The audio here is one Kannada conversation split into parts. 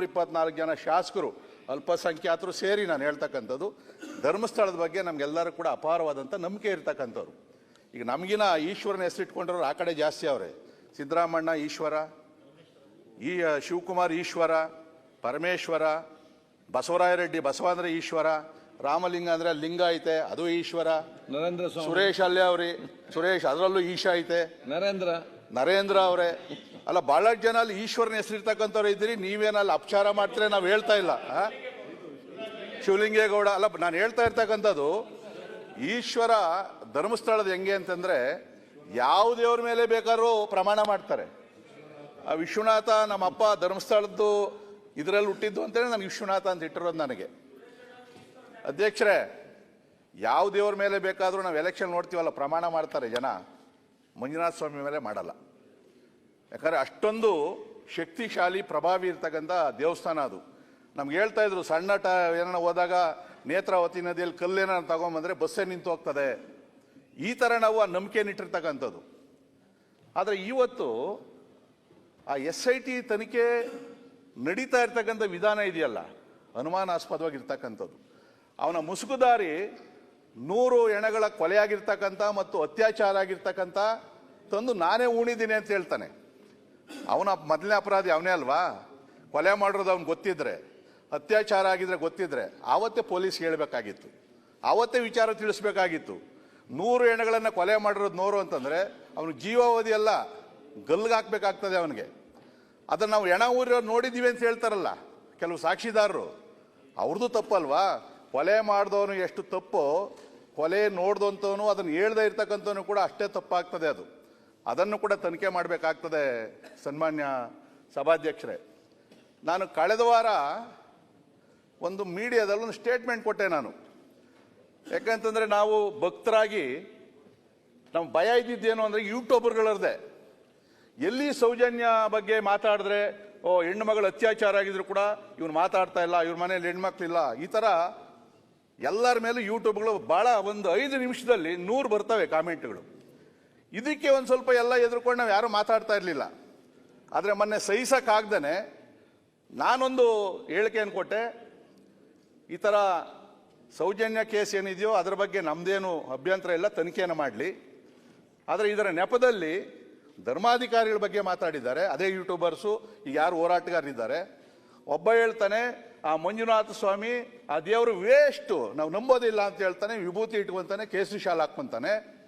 ಇನ್ನೂರ ಇಪ್ಪತ್ನಾಲ್ಕು ಜನ ಶಾಸಕರು ಅಲ್ಪಸಂಖ್ಯಾತರು ಸೇರಿ ನಾನು ಹೇಳ್ತಕ್ಕಂಥದ್ದು. ಧರ್ಮಸ್ಥಳದ ಬಗ್ಗೆ ನಮಗೆಲ್ಲರೂ ಕೂಡ ಅಪಾರವಾದಂಥ ನಂಬಿಕೆ ಇರ್ತಕ್ಕಂಥವ್ರು. ಈಗ ನಮಗಿನ ಈಶ್ವರನ ಹೆಸರಿಟ್ಕೊಂಡ್ರವ್ರು ಆ ಕಡೆ ಜಾಸ್ತಿ ಅವರೇ. ಸಿದ್ದರಾಮಣ್ಣ ಈಶ್ವರ ಈ ಶಿವಕುಮಾರ್ ಈಶ್ವರ ಪರಮೇಶ್ವರ ಬಸವರಾಯ ರೆಡ್ಡಿ ಬಸವ ಅಂದ್ರೆ ಈಶ್ವರ ರಾಮಲಿಂಗ ಅಂದರೆ ಲಿಂಗ ಐತೆ ಅದು ಈಶ್ವರ ನರೇಂದ್ರ ಸುರೇಶ್ ಅಲ್ಲೇ ಅವ್ರಿ ಸುರೇಶ್ ಅದರಲ್ಲೂ ಈಶ ಐತೆ. ನರೇಂದ್ರ. ನರೇಂದ್ರ ಅವರೇ, ಅಲ್ಲ ಬಹಳಷ್ಟು ಜನ ಅಲ್ಲಿ ಈಶ್ವರನ ಹೆಸರಿರ್ತಕ್ಕಂಥವ್ರು ಇದ್ದೀರಿ ನೀವೇನಲ್ಲಿ ಅಪಚಾರ ಮಾಡ್ತೀರ ನಾವು ಹೇಳ್ತಾ ಇಲ್ಲ? ಶಿವಲಿಂಗೇಗೌಡ, ಅಲ್ಲ, ನಾನು ಹೇಳ್ತಾ ಇರ್ತಕ್ಕಂಥದ್ದು, ಈಶ್ವರ ಧರ್ಮಸ್ಥಳದ ಹೆಂಗೆ ಅಂತಂದ್ರೆ, ಯಾವ ದೇವ್ರ ಮೇಲೆ ಬೇಕಾದ್ರೂ ಪ್ರಮಾಣ ಮಾಡ್ತಾರೆ. ಆ ವಿಶ್ವನಾಥ ನಮ್ಮಪ್ಪ ಧರ್ಮಸ್ಥಳದ್ದು ಇದರಲ್ಲಿ ಹುಟ್ಟಿದ್ದು ಅಂತೇಳಿ ನನಗೆ ವಿಶ್ವನಾಥ ಅಂತ ಇಟ್ಟಿರೋದು ನನಗೆ. ಅಧ್ಯಕ್ಷರೇ, ಯಾವ ದೇವ್ರ ಮೇಲೆ ಬೇಕಾದರೂ ನಾವು ಎಲೆಕ್ಷನ್ ನೋಡ್ತೀವಲ್ಲ, ಪ್ರಮಾಣ ಮಾಡ್ತಾರೆ ಜನ. ಮಂಜುನಾಥ ಸ್ವಾಮಿ ಮೇಲೆ ಮಾಡಲ್ಲ. ಯಾಕಂದರೆ ಅಷ್ಟೊಂದು ಶಕ್ತಿಶಾಲಿ, ಪ್ರಭಾವಿ ಇರ್ತಕ್ಕಂಥ ದೇವಸ್ಥಾನ ಅದು. ನಮ್ಗೆ ಹೇಳ್ತಾ ಇದ್ರು, ಸಣ್ಣ ಟ ಏನಾರ ಹೋದಾಗ ನೇತ್ರಾವತಿ ನದಿಯಲ್ಲಿ ಕಲ್ಲೇನಾರ ತಗೊಂಬಂದ್ರೆ ಬಸ್ಸೇ ನಿಂತು ಹೋಗ್ತದೆ? ಈ ಥರ ನಾವು ಆ ನಂಬಿಕೆನಿಟ್ಟಿರ್ತಕ್ಕಂಥದ್ದು ಆದರೆ ಇವತ್ತು ಆ ಎಸ್ ಐ ಟಿ ತನಿಖೆ ನಡೀತಾ ಇರ್ತಕ್ಕಂಥ ವಿಧಾನ ಇದೆಯಲ್ಲ, ಅನುಮಾನಾಸ್ಪದವಾಗಿರ್ತಕ್ಕಂಥದ್ದು. ಅವನ ಮುಸುಕುದಾರಿ ನೂರು ಎಣಗಳ ಕೊಲೆಯಾಗಿರ್ತಕ್ಕಂಥ ಮತ್ತು ಅತ್ಯಾಚಾರ ಆಗಿರ್ತಕ್ಕಂಥ ತಂದು ನಾನೇ ಉಣಿದ್ದೀನಿ ಅಂತ ಹೇಳ್ತಾನೆ. ಅವನ ಮೊದಲನೇ ಅಪರಾಧಿ ಅವನೇ ಅಲ್ವಾ? ಕೊಲೆ ಮಾಡಿರೋದು ಅವ್ನು ಗೊತ್ತಿದ್ರೆ, ಅತ್ಯಾಚಾರ ಆಗಿದ್ರೆ ಗೊತ್ತಿದ್ರೆ ಆವತ್ತೇ ಪೊಲೀಸ್ ಹೇಳಬೇಕಾಗಿತ್ತು. ಆವತ್ತೇ ವಿಚಾರ ತಿಳಿಸ್ಬೇಕಾಗಿತ್ತು. ನೂರು ಎಣ್ಣೆಗಳನ್ನು ಕೊಲೆ ಮಾಡಿರೋದು ನೂರು ಅಂತಂದರೆ ಅವನು ಜೀವಾವಧಿ ಎಲ್ಲ ಗಲ್ಗೆ ಹಾಕ್ಬೇಕಾಗ್ತದೆ ಅವನಿಗೆ. ಅದನ್ನು ನಾವು ಎಣ ಊರಿರೋ ನೋಡಿದ್ದೀವಿ ಅಂತ ಹೇಳ್ತಾರಲ್ಲ, ಕೆಲವು ಸಾಕ್ಷಿದಾರರು. ಅವ್ರದ್ದು ತಪ್ಪಲ್ವಾ? ಕೊಲೆ ಮಾಡಿದವನು ಎಷ್ಟು ತಪ್ಪೋ, ಕೊಲೆ ನೋಡ್ದಂಥವನು ಅದನ್ನು ಹೇಳ್ದೇ ಇರ್ತಕ್ಕಂಥವನು ಕೂಡ ಅಷ್ಟೇ ತಪ್ಪಾಗ್ತದೆ ಅದು. ಅದನ್ನು ಕೂಡ ತನಿಖೆ ಮಾಡಬೇಕಾಗ್ತದೆ ಸನ್ಮಾನ್ಯ ಸಭಾಧ್ಯಕ್ಷರೇ. ನಾನು ಕಳೆದ ವಾರ ಒಂದು ಮೀಡಿಯಾದಲ್ಲಿ ಒಂದು ಸ್ಟೇಟ್ಮೆಂಟ್ ಕೊಟ್ಟೆ ನಾನು. ಯಾಕಂತಂದರೆ ನಾವು ಭಕ್ತರಾಗಿ ನಮ್ಮ ಭಯ ಇದ್ದಿದ್ದೇನು ಅಂದರೆ ಯೂಟ್ಯೂಬರ್ಗಳರದೆ ಎಲ್ಲಿ ಸೌಜನ್ಯ ಬಗ್ಗೆ ಮಾತಾಡಿದ್ರೆ, ಓ ಹೆಣ್ಣು ಮಗಳು ಅತ್ಯಾಚಾರ ಆಗಿದ್ರು ಕೂಡ ಇವನು ಮಾತಾಡ್ತಾ ಇಲ್ಲ, ಇವ್ರ ಮನೇಲಿ ಹೆಣ್ಮಕ್ಳಿಲ್ಲ, ಈ ಥರ ಎಲ್ಲರ ಮೇಲೂ ಯೂಟ್ಯೂಬ್ಗಳು ಭಾಳ ಒಂದು ಐದು ನಿಮಿಷದಲ್ಲಿ ನೂರು ಬರ್ತವೆ ಕಾಮೆಂಟ್ಗಳು. ಇದಕ್ಕೆ ಒಂದು ಸ್ವಲ್ಪ ಎಲ್ಲ ಎದುರ್ಕೊಂಡು ನಾವು ಯಾರೂ ಮಾತಾಡ್ತಾ ಇರಲಿಲ್ಲ. ಆದರೆ ಮೊನ್ನೆ ಸಹಿಸೋಕ್ಕಾಗ್ದೇ ನಾನೊಂದು ಹೇಳಿಕೆಯನ್ನು ಕೊಟ್ಟೆ. ಈ ಥರ ಸೌಜನ್ಯ ಕೇಸ್ ಏನಿದೆಯೋ ಅದರ ಬಗ್ಗೆ ನಮ್ಮದೇನು ಅಭ್ಯಂತರ ಇಲ್ಲ ತನಿಖೆಯನ್ನು ಮಾಡಲಿ. ಆದರೆ ಇದರ ನೆಪದಲ್ಲಿ ಧರ್ಮಾಧಿಕಾರಿಗಳ ಬಗ್ಗೆ ಮಾತಾಡಿದ್ದಾರೆ. ಅದೇ ಯೂಟ್ಯೂಬರ್ಸು, ಈಗ ಯಾರು ಹೋರಾಟಗಾರರಿದ್ದಾರೆ. ಒಬ್ಬ ಹೇಳ್ತಾನೆ ಆ ಮಂಜುನಾಥ ಸ್ವಾಮಿ, ಆ ದೇವರು ವೇಸ್ಟು ನಾವು ನಂಬೋದಿಲ್ಲ ಅಂತ ಹೇಳ್ತಾನೆ, ವಿಭೂತಿ ಇಟ್ಕೊಂತಾನೆ ಕೇಸರಿ ಶಾಲ್ ಹಾಕ್ಕೊಂತಾನೆ.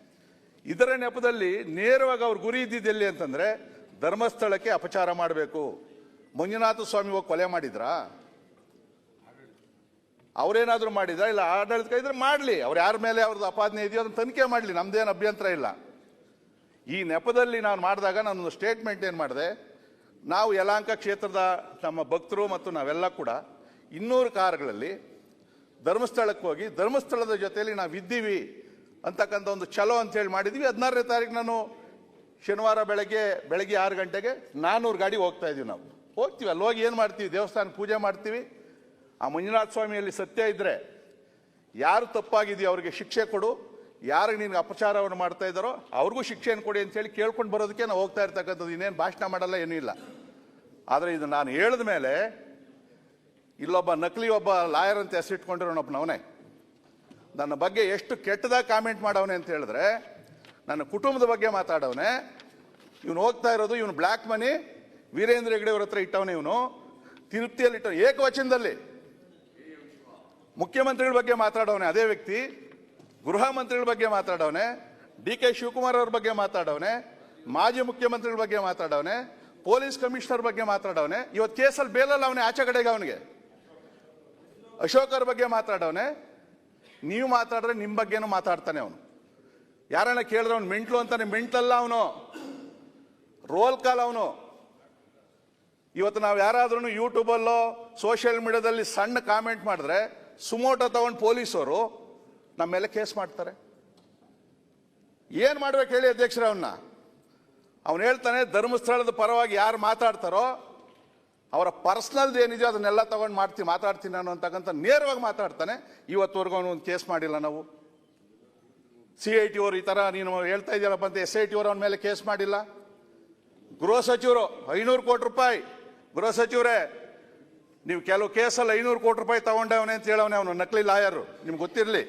ಇದರ ನೆಪದಲ್ಲಿ ನೇರವಾಗಿ ಅವ್ರ ಗುರಿ ಇದ್ದಿದ್ದೆಲ್ಲಿ ಅಂತಂದ್ರೆ, ಧರ್ಮಸ್ಥಳಕ್ಕೆ ಅಪಚಾರ ಮಾಡಬೇಕು. ಮಂಜುನಾಥ ಸ್ವಾಮಿ ಹೋಗಿ ಕೊಲೆ ಮಾಡಿದ್ರಾ? ಅವರೇನಾದರೂ ಮಾಡಿದ್ರ? ಇಲ್ಲ, ಆಡಳಿತ ಇದ್ರೆ ಮಾಡಲಿ. ಅವ್ರು ಯಾರ ಮೇಲೆ ಅವ್ರದ್ದು ಅಪಾದನೆ ಇದೆಯೋ ಅದನ್ನ ತನಿಖೆ ಮಾಡಲಿ. ನಮ್ದೇನು ಅಭ್ಯಂತರ ಇಲ್ಲ. ಈ ನೆಪದಲ್ಲಿ ನಾನು ಮಾಡಿದಾಗ ನಾನು ಸ್ಟೇಟ್ಮೆಂಟ್ ಏನು ಮಾಡಿದೆ? ನಾವು ಯಲಾಂಕ ಕ್ಷೇತ್ರದ ನಮ್ಮ ಭಕ್ತರು ಮತ್ತು ನಾವೆಲ್ಲ ಕೂಡ ಇನ್ನೂರು ಕಾರುಗಳಲ್ಲಿ ಧರ್ಮಸ್ಥಳಕ್ಕೆ ಹೋಗಿ, ಧರ್ಮಸ್ಥಳದ ಜೊತೆಯಲ್ಲಿ ನಾವು ಇದ್ದೀವಿ ಅಂತಕ್ಕಂಥ ಒಂದು ಛಲೋ ಅಂತೇಳಿ ಮಾಡಿದ್ವಿ. ಹದಿನಾರನೇ ತಾರೀಕು ನಾನು ಶನಿವಾರ ಬೆಳಗ್ಗೆ ಬೆಳಗ್ಗೆ ಆರು ಗಂಟೆಗೆ ನಾನ್ನೂರು ಗಾಡಿ ಹೋಗ್ತಾ ಇದ್ದೀವಿ ನಾವು. ಹೋಗ್ತೀವಿ, ಅಲ್ಲಿ ಹೋಗಿ ಏನು ಮಾಡ್ತೀವಿ? ದೇವಸ್ಥಾನ ಪೂಜೆ ಮಾಡ್ತೀವಿ. ಆ ಮಂಜುನಾಥ ಸ್ವಾಮಿಯಲ್ಲಿ ಸತ್ಯ ಇದ್ದರೆ ಯಾರು ತಪ್ಪಾಗಿದೆಯೋ ಅವರಿಗೆ ಶಿಕ್ಷೆ ಕೊಡು. ಯಾರಿಗೆ ನಿನಗೆ ಅಪಚಾರವನ್ನು ಮಾಡ್ತಾ ಇದ್ದಾರೋ ಅವ್ರಿಗೂ ಶಿಕ್ಷೆಯನ್ನು ಕೊಡಿ ಅಂತೇಳಿ ಕೇಳ್ಕೊಂಡು ಬರೋದಕ್ಕೆ ನಾವು ಹೋಗ್ತಾ ಇರ್ತಕ್ಕಂಥದ್ದು ಇನ್ನೇನು ಭಾಷಣ ಮಾಡಲ್ಲ, ಏನೂ ಇಲ್ಲ. ಆದರೆ ಇದು ನಾನು ಹೇಳಿದ ಮೇಲೆ ಇಲ್ಲೊಬ್ಬ ನಕಲಿ ಒಬ್ಬ ಲಾಯರ್ ಅಂತ ಹೆಸರಿಟ್ಕೊಂಡಿರೋನೊಬ್ಬನವನೇ ನನ್ನ ಬಗ್ಗೆ ಎಷ್ಟು ಕೆಟ್ಟದಾಗ ಕಾಮೆಂಟ್ ಮಾಡವನೆ ಅಂತ ಹೇಳಿದ್ರೆ, ನನ್ನ ಕುಟುಂಬದ ಬಗ್ಗೆ ಮಾತಾಡವನೆ, ಇವನು ಹೋಗ್ತಾ ಇರೋದು, ಇವನು ಬ್ಲ್ಯಾಕ್ ಮನಿ, ವೀರೇಂದ್ರ ಹೆಗಡೆ ಅವ್ರ ಹತ್ರ ಇಟ್ಟವನೇ ಇವನು. ತಿರುಪ್ತಿಯಲ್ಲಿ ಇಟ್ಟವನು, ಏಕವಚನದಲ್ಲಿ. ಮುಖ್ಯಮಂತ್ರಿಗಳ ಬಗ್ಗೆ ಮಾತಾಡವನೆ, ಅದೇ ವ್ಯಕ್ತಿ. ಗೃಹ ಮಂತ್ರಿಗಳ ಬಗ್ಗೆ ಮಾತಾಡವನೆ, ಡಿ ಕೆ ಶಿವಕುಮಾರ್ ಅವ್ರ ಬಗ್ಗೆ ಮಾತಾಡವನೆ, ಮಾಜಿ ಮುಖ್ಯಮಂತ್ರಿಗಳ ಬಗ್ಗೆ ಮಾತಾಡವನೆ, ಪೊಲೀಸ್ ಕಮಿಷನರ್ ಬಗ್ಗೆ ಮಾತಾಡವನೆ. ಇವತ್ತು ಕೇಸಲ್ಲಿ ಬೇಲಲ್ಲ ಅವನೇ, ಆಚೆ ಕಡೆಗೆ ಅವನಿಗೆ. ಅಶೋಕ್ ಬಗ್ಗೆ ಮಾತಾಡವನೆ ನೀವು ಮಾತಾಡಿದ್ರೆ ನಿಮ್ಮ ಬಗ್ಗೆನೂ ಮಾತಾಡ್ತಾನೆ ಅವನು. ಯಾರನ್ನ ಕೇಳಿದ್ರೆ ಅವ್ನು ಮೆಂಟ್ಲು ಅಂತಾನೆ, ಮೆಂಟ್ಲಲ್ಲ ಅವನು. ರೋಲ್ ಕಾಲ್ ಅವನು. ಇವತ್ತು ನಾವು ಯಾರಾದ್ರೂ ಯೂಟ್ಯೂಬಲ್ಲೋ, ಸೋಷಿಯಲ್ ಮೀಡಿಯಾದಲ್ಲಿ ಸಣ್ಣ ಕಾಮೆಂಟ್ ಮಾಡಿದ್ರೆ ಸುಮೋಟೋ ತಗೊಂಡು ಪೊಲೀಸರು ನಮ್ಮ ಮೇಲೆ ಕೇಸ್ ಮಾಡ್ತಾರೆ. ಏನು ಮಾಡ್ಬೇಕು ಹೇಳಿ ಅಧ್ಯಕ್ಷರೇ ಅವನ್ನ ಅವನು ಹೇಳ್ತಾನೆ, ಧರ್ಮಸ್ಥಳದ ಪರವಾಗಿ ಯಾರು ಮಾತಾಡ್ತಾರೋ ಅವರ ಪರ್ಸ್ನಲ್ದು ಏನಿದೆಯೋ ಅದನ್ನೆಲ್ಲ ತಗೊಂಡು ಮಾಡ್ತೀನಿ ಮಾತಾಡ್ತೀನಿ ನಾನು ಅಂತಕ್ಕಂಥ ನೇರವಾಗಿ ಮಾತಾಡ್ತಾನೆ. ಇವತ್ತುವರೆಗೂ ಅವನು ಒಂದು ಕೇಸ್ ಮಾಡಿಲ್ಲ ನಾವು. ಸಿ ಐ ಟಿ ಅವರು ಈ ಥರ ನೀನು ಹೇಳ್ತಾ ಇದೆಯಲ್ಲ ಅಂತ ಎಸ್ ಐ ಟಿ ಅವರು ಅವನ ಮೇಲೆ ಕೇಸ್ ಮಾಡಿಲ್ಲ. ಗೃಹ ಸಚಿವರು ಐನೂರು ಕೋಟಿ ರೂಪಾಯಿ. ಗೃಹ ಸಚಿವರೇ, ನೀವು ಕೆಲವು ಕೇಸಲ್ಲಿ ಐನೂರು ಕೋಟಿ ರೂಪಾಯಿ ತಗೊಂಡವನೆ ಅಂತ ಹೇಳವನೇ ಅವನು, ನಕಲಿ ಲಾಯರು, ನಿಮ್ಗೆ ಗೊತ್ತಿರಲಿ.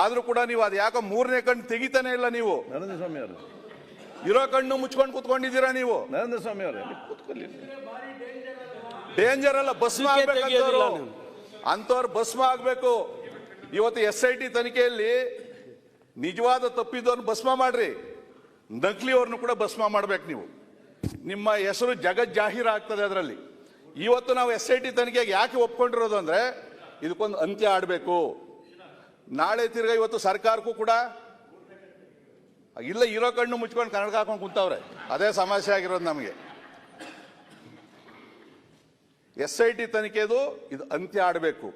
ಆದರೂ ಕೂಡ ನೀವು ಅದು ಯಾಕೋ ಮೂರನೇ ಕಣ್ಣು ತೆಗಿತಾನೆ ಇಲ್ಲ ನೀವು. ನರೇಂದ್ರ ಸ್ವಾಮಿ ಅವರು. ಇರೋ ಕಣ್ಣು ಮುಚ್ಕೊಂಡು ಕುತ್ಕೊಂಡಿದ್ದೀರಾ ನೀವು? ನರೇಂದ್ರ ಸ್ವಾಮಿ ಅವರೇ ಕೂತ್ಕೊಳ್ಳಿ ಡೇಂಜರ್ ಅಲ್ಲ ಭಸ್ಮ ಅದಕ್ಕೆ ಆಗ್ಬೇಕಂತವ್ರು. ಅಂತವ್ರು ಭಸ್ಮ ಆಗ್ಬೇಕು. ಇವತ್ತು ಎಸ್ ಐ ಟಿ ತನಿಖೆಯಲ್ಲಿ ನಿಜವಾದ ತಪ್ಪಿದ್ದವ್ರನ್ನ ಭಸ್ಮ ಮಾಡ್ರಿ. ನಕಲಿಯವ್ರನ್ನು ಕೂಡ ಭಸ್ಮ ಮಾಡ್ಬೇಕು ನೀವು. ನಿಮ್ಮ ಹೆಸರು ಜಗತ್ ಜಾಹೀರ ಆಗ್ತದೆ ಅದರಲ್ಲಿ. ಇವತ್ತು ನಾವು ಎಸ್ ಐ ಟಿ ತನಿಖೆಗೆ ಯಾಕೆ ಒಪ್ಕೊಂಡಿರೋದು ಅಂದ್ರೆ ಇದಕ್ಕೊಂದು ಅಂತ್ಯ ಆಡಬೇಕು. ನಾಳೆ ತಿರ್ಗಾ ಇವತ್ತು ಸರ್ಕಾರಕ್ಕೂ ಕೂಡ ಇಲ್ಲ, ಇರೋ ಕಣ್ಣು ಮುಚ್ಕೊಂಡು ಕನ್ನಡ ಹಾಕೊಂಡು ಕುಂತವ್ರೆ. ಅದೇ ಸಮಸ್ಯೆ ಆಗಿರೋದು ನಮಗೆ. ಎಸ್ ಐ ಟಿ ತನಿಖೆದು ಇದು ಅಂತ್ಯ ಆಡಬೇಕು.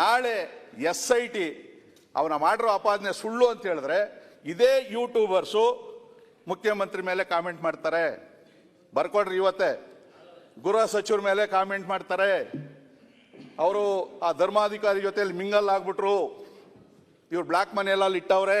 ನಾಳೆ ಎಸ್ ಐ ಟಿ ಅವನ ಮಾಡಿರೋ ಅಪಾದನೆ ಸುಳ್ಳು ಅಂತ ಹೇಳಿದ್ರೆ ಇದೇ ಯೂಟ್ಯೂಬರ್ಸು ಮುಖ್ಯಮಂತ್ರಿ ಮೇಲೆ ಕಾಮೆಂಟ್ ಮಾಡ್ತಾರೆ. ಬರ್ಕೊಡ್ರಿ ಇವತ್ತೇ. ಗೃಹ ಸಚಿವರ ಮೇಲೆ ಕಾಮೆಂಟ್ ಮಾಡ್ತಾರೆ. ಅವರು ಆ ಧರ್ಮಾಧಿಕಾರಿ ಜೊತೆಯಲ್ಲಿ ಮಿಂಗಲ್ ಆಗ್ಬಿಟ್ರು. ಇವ್ರು ಬ್ಲ್ಯಾಕ್ ಮನಿ ಎಲ್ಲ ಇಟ್ಟವ್ರೆ.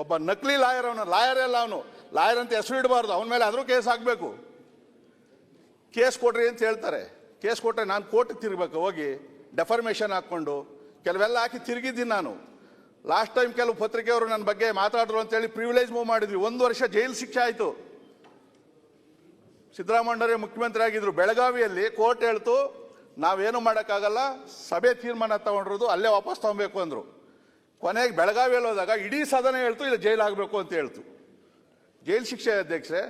ಒಬ್ಬ ನಕಲಿ ಲಾಯರ್ ಅವನು, ಲಾಯರ್ ಅಲ್ಲ ಅವನು. ಲಾಯರ್ ಅಂತ ಹೆಸರು ಇಡಬಾರ್ದು, ಅವನ ಮೇಲೆ ಆದರೂ ಕೇಸ್ ಆಗಬೇಕು ಕೇಸ್ ಕೊಡ್ರಿ ಅಂತ ಹೇಳ್ತಾರೆ. ಕೇಸ್ ಕೊಟ್ಟರೆ ನಾನು ಕೋರ್ಟಿಗೆ ತಿರುಗಬೇಕು, ಹೋಗಿ ಡೆಫರ್ಮೇಷನ್ ಹಾಕ್ಕೊಂಡು, ಕೆಲವೆಲ್ಲ ಹಾಕಿ ತಿರುಗಿದ್ದೀನಿ ನಾನು. ಲಾಸ್ಟ್ ಟೈಮ್ ಕೆಲವು ಪತ್ರಿಕೆಯವರು ನನ್ನ ಬಗ್ಗೆ ಮಾತಾಡಿದ್ರು ಅಂತೇಳಿ ಪ್ರಿವಿಲೇಜ್ ಮೂವ್ ಮಾಡಿದ್ವಿ. ಒಂದು ವರ್ಷ ಜೈಲು ಶಿಕ್ಷೆ ಆಯಿತು. ಸಿದ್ದರಾಮಯ್ಯರೇ ಮುಖ್ಯಮಂತ್ರಿ ಆಗಿದ್ರು. ಬೆಳಗಾವಿಯಲ್ಲಿ ಕೋರ್ಟ್ ಹೇಳ್ತು, ನಾವೇನು ಮಾಡೋಕ್ಕಾಗಲ್ಲ, ಸಭೆ ತೀರ್ಮಾನ ತಗೊಂಡಿರೋದು ಅಲ್ಲೇ ವಾಪಸ್ ತಗೊಬೇಕು ಅಂದ್ರು. ಕೊನೆಗೆ ಬೆಳಗಾವಿಯಲ್ಲಿ ಹೋದಾಗ ಇಡೀ ಸದನ ಹೇಳ್ತು, ಇಲ್ಲ ಜೈಲು ಆಗಬೇಕು ಅಂತ ಹೇಳ್ತು. ಜೈಲು ಶಿಕ್ಷೆ ಅಧ್ಯಕ್ಷೆ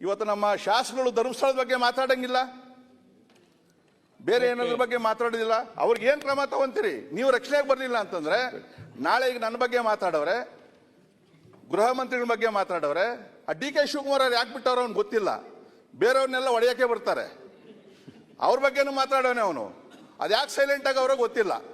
ಇವತ್ತು ನಮ್ಮ ಶಾಸಕರು ಧರ್ಮಸ್ಥಳದ ಬಗ್ಗೆ ಮಾತಾಡಂಗಿಲ್ಲ. ಬೇರೆ ಏನಾದ್ರ ಬಗ್ಗೆ ಮಾತಾಡೋದಿಲ್ಲ. ಅವ್ರಿಗೆ ಏನು ಕ್ರಮ ತಗೊಂತೀರಿ? ನೀವು ರಕ್ಷಣೆಗೆ ಬರಲಿಲ್ಲ ಅಂತಂದ್ರೆ, ನಾಳೆ ಈಗ ನನ್ನ ಬಗ್ಗೆ ಮಾತಾಡವ್ರೆ, ಗೃಹ ಮಂತ್ರಿಗಳ ಬಗ್ಗೆ ಮಾತಾಡವ್ರೆ, ಆ ಡಿ ಕೆ ಶಿವಕುಮಾರ್ ಅವ್ರು ಯಾಕೆ ಬಿಟ್ಟವ್ರು ಅವ್ನು ಗೊತ್ತಿಲ್ಲ. ಬೇರೆಯವ್ರನ್ನೆಲ್ಲ ಒಡೆಯಕ್ಕೆ ಬರ್ತಾರೆ. ಅವ್ರ ಬಗ್ಗೆನೂ ಮಾತಾಡೋನೆ ಅವನು. ಅದ್ಯಾಕೆ ಸೈಲೆಂಟ್ ಆಗಿ ಅವ್ರಿಗೆ ಗೊತ್ತಿಲ್ಲ.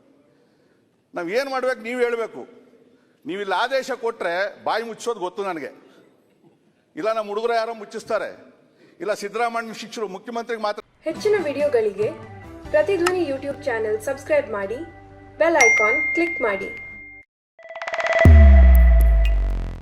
ನಾವು ಏನು ಮಾಡ್ಬೇಕು, ನೀವು ಹೇಳಬೇಕು. ನೀವು ಇಲ್ಲಿ ಆದೇಶ ಕೊಟ್ಟರೆ ಬಾಯಿ ಮುಚ್ಚೋದು ಗೊತ್ತು ನನಗೆ. ಇಲ್ಲ ನಮ್ಮ ಹುಡುಗರು ಯಾರೋ ಮುಚ್ಚಿಸ್ತಾರೆ. ಇಲ್ಲ ಸಿದ್ದರಾಮಯ್ಯ ಶಿಕ್ಷರು ಮುಖ್ಯಮಂತ್ರಿಗೆ ಮಾತ್ರ ಹೆಚ್ಚಿನ ವಿಡಿಯೋಗಳಿಗೆ ಪ್ರತಿಧ್ವನಿ ಯೂಟ್ಯೂಬ್ ಚಾನೆಲ್ ಸಬ್ಸ್ಕ್ರೈಬ್ ಮಾಡಿ, ಬೆಲ್ ಐಕಾನ್ ಕ್ಲಿಕ್ ಮಾಡಿ.